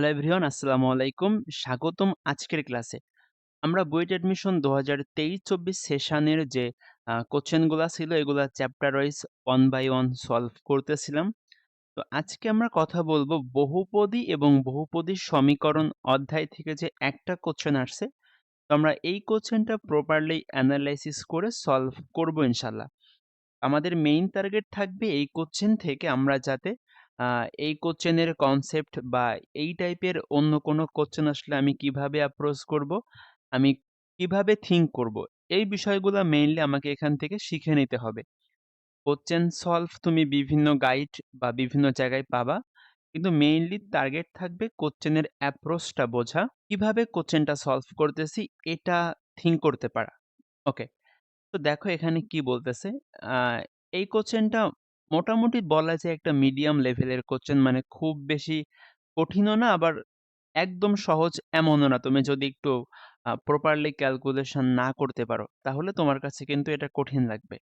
Hello everyone আসসালামু আলাইকুম। স্বাগতম আজকের ক্লাসে। আমরা বুয়েট অ্যাডমিশন দু হাজার তেইশ চব্বিশ সেশনের যে কোশ্চেনগুলো ছিল, এগুলা chapter wise one by one solve করতেছিলাম। তো আজকে আমরা কথা বলব বহুপদী এবং বহুপদী সমীকরণ অধ্যায় থেকে যে একটা কোশ্চেন আসছে। তো আমরা এই কোশ্চেনটা প্রপারলি অ্যানালাইসিস করে সলভ করব ইনশাল্লাহ আমাদের মেইন টার্গেট থাকবে এই কোশ্চেন থেকে আমরা যাতে এই কোশ্চেনের কনসেপ্ট বা এই টাইপের অন্য কোনো কোশ্চেন আসলে আমি কীভাবে অ্যাপ্রোচ করব? আমি কীভাবে থিঙ্ক করব? এই বিষয়গুলো মেইনলি আমাকে এখান থেকে শিখে নিতে হবে। কোশ্চেন সলভ তুমি বিভিন্ন গাইড বা বিভিন্ন জায়গায় পাবা। কিন্তু মেইনলি টার্গেট থাকবে কোশ্চেনের অ্যাপ্রোচটা বোঝা। কীভাবে কোশ্চেনটা সলভ করতেছি এটা থিঙ্ক করতে পারা। ওকে তো দেখো এখানে কি বলতেছে? এই কোশ্চেনটা মোটামুটি বলা যায় একটা মিডিয়াম লেভেলের কোশ্চেন মানে খুব বেশি কঠিনও না, আবার একদম সহজ এমনও না। তুমি যদি একটু প্রপারলি ক্যালকুলেশন না করতে পারো, তাহলে তোমার কাছে কিন্তু এটা কঠিন লাগবে।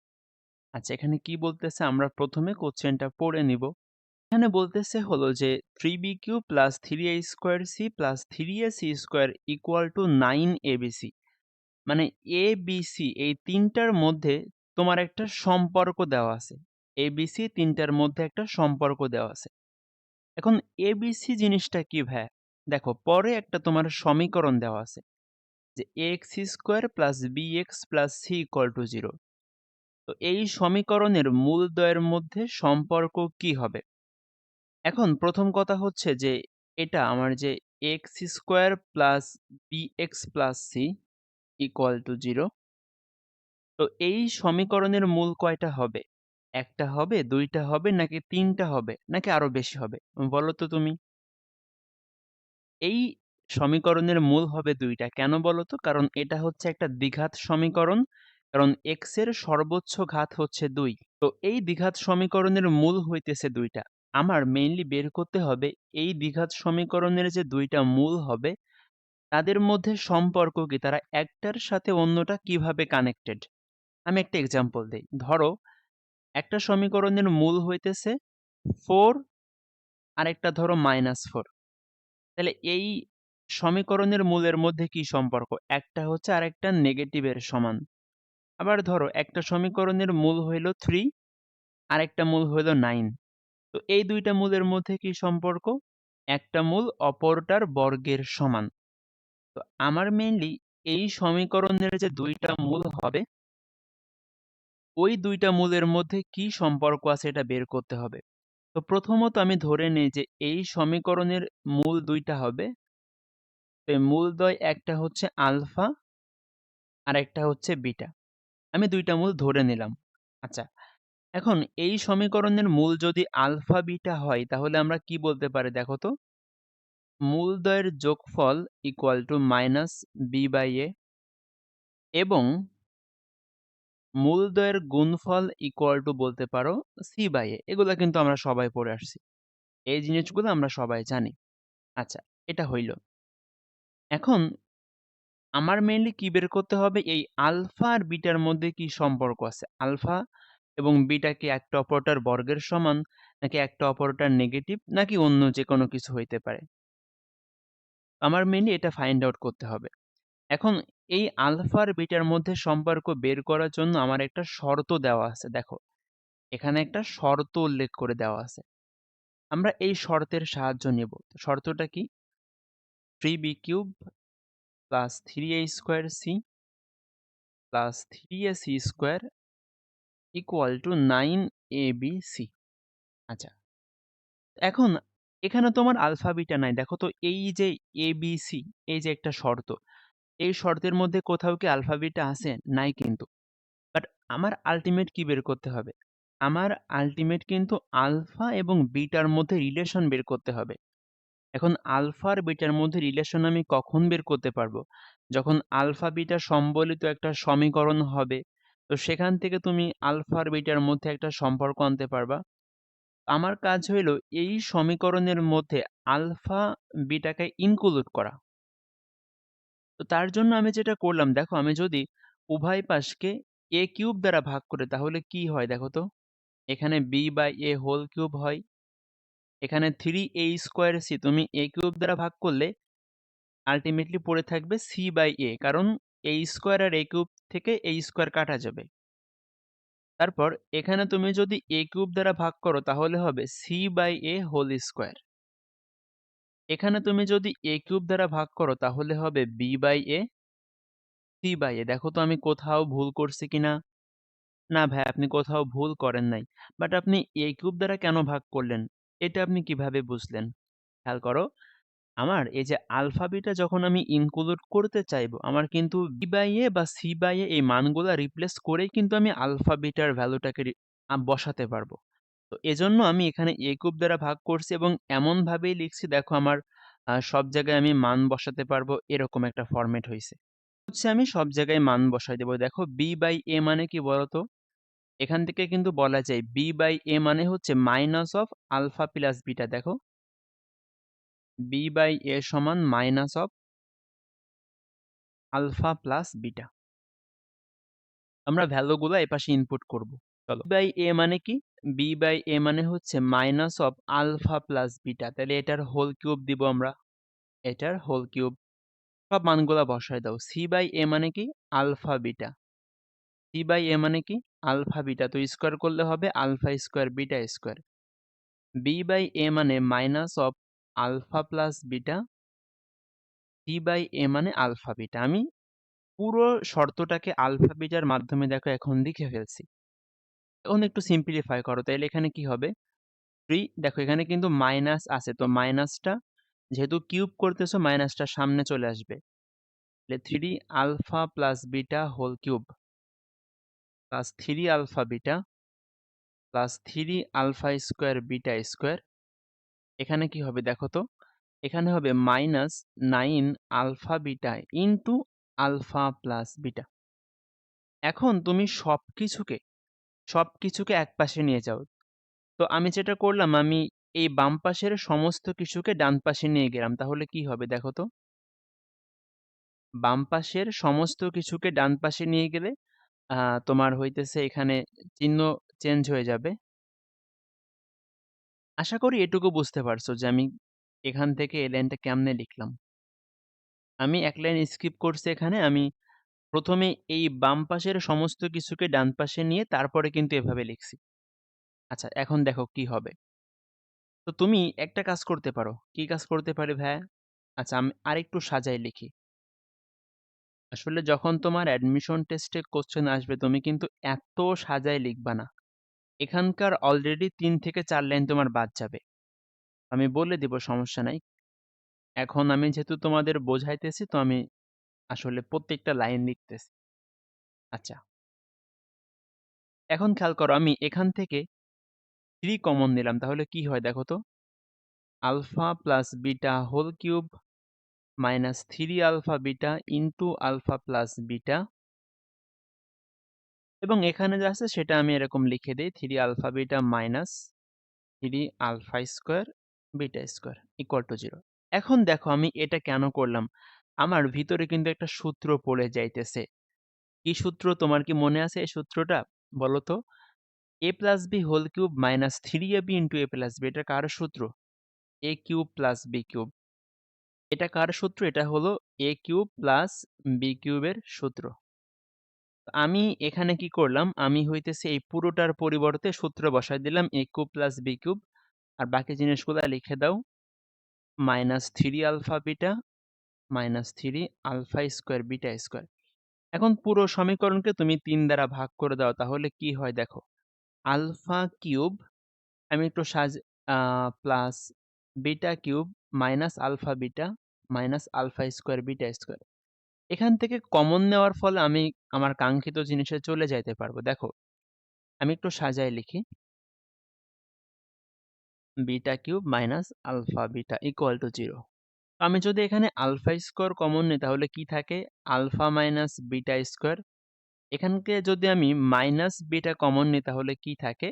আচ্ছা এখানে কি বলতেছে? আমরা প্রথমে কোশ্চেনটা পড়ে নিব। এখানে বলতেছে হলো যে three B cube plus three A square C plus three A C square equal to nine A B C মানে এ বি সি এই তিনটার মধ্যে তোমার একটা সম্পর্ক দেওয়া আছে। এবিসি তিনটার মধ্যে একটা সম্পর্ক দেওয়া আছে। এখন এবিসি জিনিসটা কি ভাই? দেখো, পরে একটা তোমার সমীকরণ দেওয়া আছে যে X square plus B X plus C equal to zero তো এই সমীকরণের মূলদ্বয়ের মধ্যে সম্পর্ক কি হবে? এখন প্রথম কথা হচ্ছে যে এটা আমার যে X square plus B X plus C equal to zero তো এই সমীকরণের মূল কয়টা হবে? একটা হবে, দুইটা হবে, নাকি তিনটা হবে, নাকি আরও বেশি হবে? বলো তো তুমি। এই সমীকরণের মূল হবে দুইটা। কেন বলো তো? কারণ এটা হচ্ছে একটা দ্বিঘাত সমীকরণ। কারণ এক্সের সর্বোচ্চ ঘাত হচ্ছে দুই। তো এই দ্বিঘাত সমীকরণের মূল হইতেছে দুইটা। আমার মেইনলি বের করতে হবে এই দ্বিঘাত সমীকরণের যে দুইটা মূল হবে, তাদের মধ্যে সম্পর্ক কি? তারা একটার সাথে অন্যটা কীভাবে কানেক্টেড আমি একটা এক্সাম্পল দিই। ধরো একটা সমীকরণের মূল হইতেছে ফোর আর একটা ধরো মাইনাস ফোর তাহলে এই সমীকরণের মূলের মধ্যে কি সম্পর্ক? একটা হচ্ছে আর একটা নেগেটিভের সমান। আবার ধরো একটা সমীকরণের মূল হইল থ্রি আর একটা মূল হইল নাইন তো এই দুইটা মূলের মধ্যে কি সম্পর্ক? একটা মূল অপরটার বর্গের সমান। তো আমার মেইনলি এই সমীকরণের যে দুইটা মূল হবে ওই দুইটা মূলের মধ্যে কি সম্পর্ক আছে এটা বের করতে হবে। তো প্রথমত আমি ধরে নেই যে এই সমীকরণের মূল দুইটা হবে। মূল দ্বয় একটা হচ্ছে আলফা আর একটা হচ্ছে বিটা। আমি দুইটা মূল ধরে নিলাম। আচ্ছা এখন এই সমীকরণের মূল যদি আলফা বিটা হয়, তাহলে আমরা কি বলতে পারি দেখো তো? মূলদ্বয়ের যোগফল equal to minus B by A এবং মূলদ্বয়ের গুণফল ইকুয়াল টু বলতে পারো সি বাই এ এগুলো কিন্তু আমরা সবাই পড়ে আসছি। এই জিনিসগুলো আমরা সবাই জানি। আচ্ছা এটা হইল। এখন আমার মেইনলি কি বের করতে হবে? এই আলফা আর বিটার মধ্যে কি সম্পর্ক আছে? আলফা এবং বিটা কি একটা অপরটার বর্গের সমান, নাকি একটা অপরটার নেগেটিভ নাকি অন্য যে কোনো কিছু হইতে পারে? আমার মেনলি এটা ফাইন্ড আউট করতে হবে। এখন এই আলফা আর বিটার মধ্যে সম্পর্ক বের করার জন্য আমার একটা শর্ত দেওয়া আছে, দেখো। এখানে একটা শর্ত উল্লেখ করে দেওয়া আছে। আমরা এই শর্তের সাহায্য নেব। শর্তটা কি? Three B cube plus three A square C plus three A C square equal to nine A B C আচ্ছা। এখন, এখানে তোমার আলফা বিটা নাই। দেখো তো, এই যে এ বি সি এই যে একটা শর্ত এই শর্তের মধ্যে কোথাও কি আলফা বিটা আছে? নাই কিন্তু। বাট আমার আলটিমেট কি বের করতে হবে? আমার আলটিমেট কিন্তু আলফা এবং বিটার মধ্যে রিলেশন বের করতে হবে। এখন আলফা আর বিটার মধ্যে রিলেশন আমি কখন বের করতে পারব? যখন আলফা বিটা সম্বলিত একটা সমীকরণ হবে, তো সেখান থেকে তুমি আলফা আর বিটার মধ্যে একটা সম্পর্ক আনতে পারবা। আমার কাজ হইল এই সমীকরণের মধ্যে আলফা বিটাকে ইনক্লুড করা। তো তার জন্য আমি যেটা করলাম, দেখো আমি যদি উভয় পাশকে এ কিউব দ্বারা ভাগ করে, তাহলে কি হয় দেখো তো? এখানে B by A whole cube হয়। এখানে থ্রি এ স্কোয়ার সি তুমি এ কিউব দ্বারা ভাগ করলে আলটিমেটলি পড়ে থাকবে সি বাই এ কারণ এ স্কোয়ার আর এ কিউব থেকে এ স্কোয়ার কাটা যাবে। তারপর এখানে তুমি যদি এ কিউব দ্বারা ভাগ করো, তাহলে হবে C by A whole square এখানে তুমি যদি এ কিউব দ্বারা ভাগ করো, তাহলে হবে B by A C by A দেখো তো আমি কোথাও ভুল করছি কিনা? না না ভাই, আপনি কোথাও ভুল করেন নাই। বাট আপনি এ কিউব দ্বারা কেন ভাগ করলেন? এটা আপনি কীভাবে বুঝলেন? খেয়াল করো, আমার এই যে আলফা বিটা যখন আমি ইনক্লুড করতে চাইব, আমার কিন্তু বি বাই এ বা সি বাই এ এই মানগুলো রিপ্লেস করেই কিন্তু আমি আলফা বিটার ভ্যালুটাকে বসাতে পারব। তো এজন্য আমি এখানে এ কিউব দ্বারা ভাগ করছি এবং এমনভাবেই লিখছি, দেখো আমার সব জায়গায় আমি মান বসাতে পারব। এরকম একটা ফরম্যাট হয়েছে হচ্ছে আমি সব জায়গায় মান বসাই দেবো। দেখো বি বাই এ মানে কি বলতো? এখান থেকে কিন্তু বলা যায় বি বাই এ মানে হচ্ছে minus of alpha plus beta দেখো। বি বাই এ সমান minus of alpha plus beta আমরা ভ্যালুগুলো এপাশে ইনপুট করব। চলো। বাই এ মানে কি? বি বাই এ মানে হচ্ছে minus of alpha plus beta তাহলে এটার হোল কিউব দিব আমরা। এটার হোল কিউব সব মানগুলো বসায় দাও। সি বাই এ মানে কি? Alpha beta C by A মানে কি? আলফা বিটা তো স্কোয়ার করলে হবে alpha square beta square B by A মানে minus of alpha plus beta C by A মানে আলফা বিটা আমি পুরো শর্তটাকে আলফা বিটার মাধ্যমে দেখো এখন লিখে ফেলছি। এখন একটু সিম্পলিফাই করো। তাহলে এখানে কি হবে? থ্রি দেখো এখানে কিন্তু মাইনাস আছে। তো মাইনাসটা যেহেতু কিউব করতেছো মাইনাসটা সামনে চলে আসবে। তাহলে three alpha plus beta whole cube plus three alpha beta plus three alpha square beta square এখানে কি হবে দেখো তো? এখানে হবে minus nine alpha beta into alpha plus beta এখন তুমি সব কিছুকে সব কিছুকে এক পাশে নিয়ে যাও। তো আমি যেটা করলাম, আমি এই বাম পাশের সমস্ত কিছুকে ডান পাশে নিয়ে গেলাম। তাহলে কি হবে দেখো তো? বাম পাশের সমস্ত কিছুকে ডান পাশে নিয়ে গেলে তোমার হইতেছে এখানে চিহ্ন চেঞ্জ হয়ে যাবে। আশা করি এটুকু বুঝতে পারছ যে আমি এখান থেকে এই লাইনটা কেমনে লিখলাম। আমি এক লাইন স্কিপ করছি এখানে, আমি প্রথমে এই বাম পাশের সমস্ত কিছুকে ডান পাশে নিয়ে তারপরে কিন্তু এভাবে লিখছি। আচ্ছা এখন দেখো কি হবে। তো তুমি একটা কাজ করতে পারো। কি কাজ করতে পারে ভাইয়া? আচ্ছা আমি আরেকটু সাজাই লিখি। আসলে যখন তোমার অ্যাডমিশন টেস্টে কোশ্চেন আসবে, তুমি কিন্তু এত সাজায় লিখবা না। এখানকার অলরেডি তিন থেকে চার লাইন তোমার বাদ যাবে। আমি বলে দিব সমস্যা নাই। এখন আমি যেহেতু তোমাদের বোঝাইতেছি, তো আমি আসলে প্রত্যেকটা লাইন লিখতেছি। আচ্ছা। এখন খেয়াল করো আমি এখান থেকে থ্রি কমন নিলাম, তাহলে কি হয় দেখো তো? Alpha plus beta whole cube minus three alpha beta into alpha plus beta. এবং এখানে যা আছে সেটা আমি এরকম লিখে দিই three alpha beta minus three alpha square beta square equal to zero এখন দেখো আমি এটা কেন করলাম? আমার ভিতরে কিন্তু একটা সূত্র পড়ে যাইতেছে। কি সূত্র? তোমার কি মনে আছে এই সূত্রটা? বলো তো। A plus B whole cube minus three A B into A plus B এটা কার সূত্র? A cube plus B cube এটা কার সূত্র? এটা হলো এ কিউব প্লাস বি কিউবের সূত্র। আমি এখানে কি করলাম? আমি হইতেছে এই পুরোটার পরিবর্তে সূত্র বসাই দিলাম A cube plus B cube আর বাকি জিনিসগুলো লিখে দাও। Minus three alpha beta minus three alpha square beta square এখন পুরো সমীকরণকে তুমি তিন দ্বারা ভাগ করে দাও, তাহলে কি হয় দেখো? আলফা কিউব আমি একটু সাজ plus beta cube minus alpha beta minus alpha square beta square এখান থেকে কমন নেওয়ার ফলে আমি আমার কাঙ্ক্ষিত জিনিসে চলে যাইতে পারব। দেখো, আমি একটু সাজায় লিখি। Beta cube minus alpha beta equal to zero আমি যদি এখানে আলফা স্কোয়ার কমন নিই, তাহলে কি থাকে? Alpha minus beta square. এখানকে যদি আমি মাইনাস বিটা কমন নিই, তাহলে কি থাকে?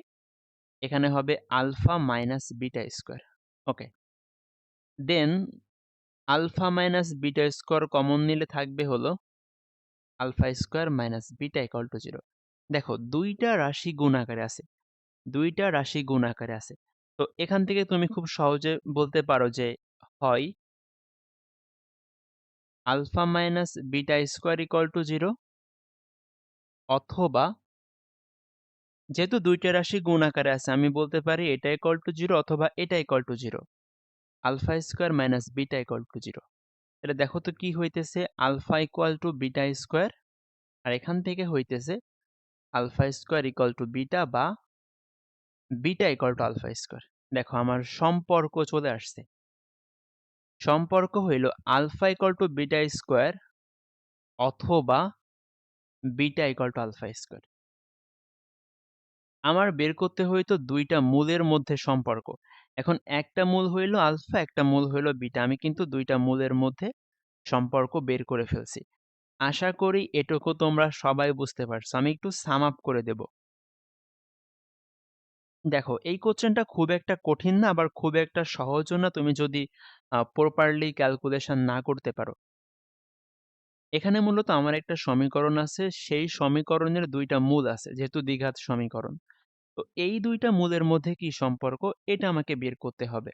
এখানে হবে alpha minus beta square. Okay. Then, alpha minus beta square common নিলে থাকবে হলো alpha square minus beta equal to zero. দেখো, দুইটা রাশি গুণ আকারে আছে। দুইটা রাশি গুণ আকারে আছে। তো এখান থেকে তুমি খুব সহজে বলতে পারো যে হয় alpha minus beta square equal to zero অথবা যেহেতু দুইটা রাশি গুণ আকারে আছে, আমি বলতে পারি এটা ইকুয়াল টু জিরো অথবা এটা equal to zero alpha square minus beta equal to zero এটা দেখো তো কি হইতেছে, alpha equal to beta square, আর এখান থেকে হইতেছে alpha square equal to beta বা beta equal to alpha square. দেখো, আমার সম্পর্ক চলে আসছে। সম্পর্ক হইল alpha equal to beta square অথবা beta equal to alpha square. আমার বের করতে হইতো দুইটা মূলের মধ্যে সম্পর্ক। এখন একটা মূল হইল আলফা, একটা মূল হইল বিটা। আমি কিন্তু দুইটা মূলের মধ্যে সম্পর্ক বের করে ফেলছি। আশা করি এটুকু তোমরা সবাই বুঝতে পারছ। আমি একটু সাম আপ করে দেব। দেখো, এই কোশ্চেনটা খুব একটা কঠিন না, আবার খুব একটা সহজও না। তুমি যদি প্রপারলি ক্যালকুলেশন না করতে পারো। এখানে মূলত আমার একটা সমীকরণ আছে, সেই সমীকরণের দুইটা মূল আছে, যেহেতু দ্বিঘাত সমীকরণ। তো এই দুইটা মূলের মধ্যে কি সম্পর্ক? এটা আমাকে বের করতে হবে।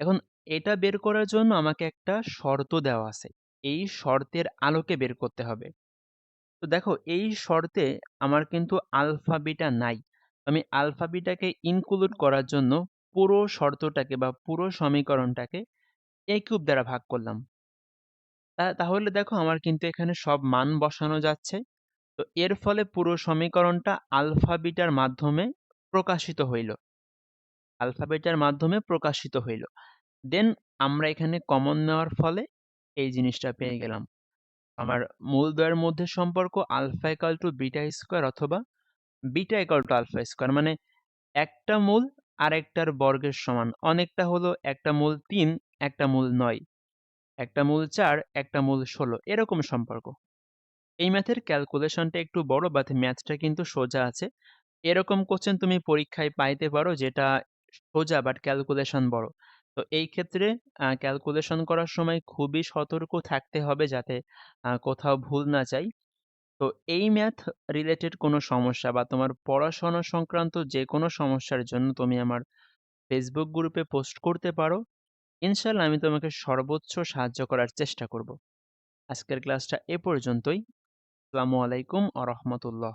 এখন এটা বের করার জন্য আমাকে একটা শর্ত দেওয়া আছে। এই শর্তের আলোকে বের করতে হবে। তো দেখো, এই শর্তে আমার কিন্তু আলফা বিটা নাই। আমি আলফা বিটাকে ইনক্লুড করার জন্য পুরো শর্তটাকে বা পুরো সমীকরণটাকে এ কিউব দ্বারা ভাগ করলাম। তাহলে দেখো আমার কিন্তু এখানে সব মান বসানো যাচ্ছে। তো এর ফলে পুরো সমীকরণটা আলফা বিটার মাধ্যমে প্রকাশিত হইল। আলফা বিটার মাধ্যমে প্রকাশিত হইল। দেন আমরা এখানে কমন নেওয়ার ফলে এই জিনিসটা পেয়ে গেলাম। আমার মূলদ্বয়ের মধ্যে সম্পর্ক alpha equal to beta square অথবা beta equal to alpha square মানে একটা মূল আরেকটার বর্গের সমান। অনেকটা হলো একটা মূল তিন একটা মূল নয়, একটা মূল চার, একটা মূল ষোলো, এরকম সম্পর্ক। এই ম্যাথের ক্যালকুলেশনটা একটু বড় বাট ম্যাথটা কিন্তু সোজা আছে। এরকম কোশ্চেন তুমি পরীক্ষায় পাইতে পারো, যেটা সোজা বাট ক্যালকুলেশন বড়। তো এই ক্ষেত্রে ক্যালকুলেশন করার সময় খুবই সতর্ক থাকতে হবে যাতে কোথাও ভুল না চাই তো এই ম্যাথ রিলেটেড কোনো সমস্যা বা তোমার পড়াশোনা সংক্রান্ত যে কোনো সমস্যার জন্য তুমি আমার ফেসবুক গ্রুপে পোস্ট করতে পারো। ইনশাল্লাহ আমি তোমাকে সর্বোচ্চ সাহায্য করার চেষ্টা করব। আজকের ক্লাসটা এ পর্যন্তই। আসসালামু আলাইকুম আ রহমতুল্লাহ।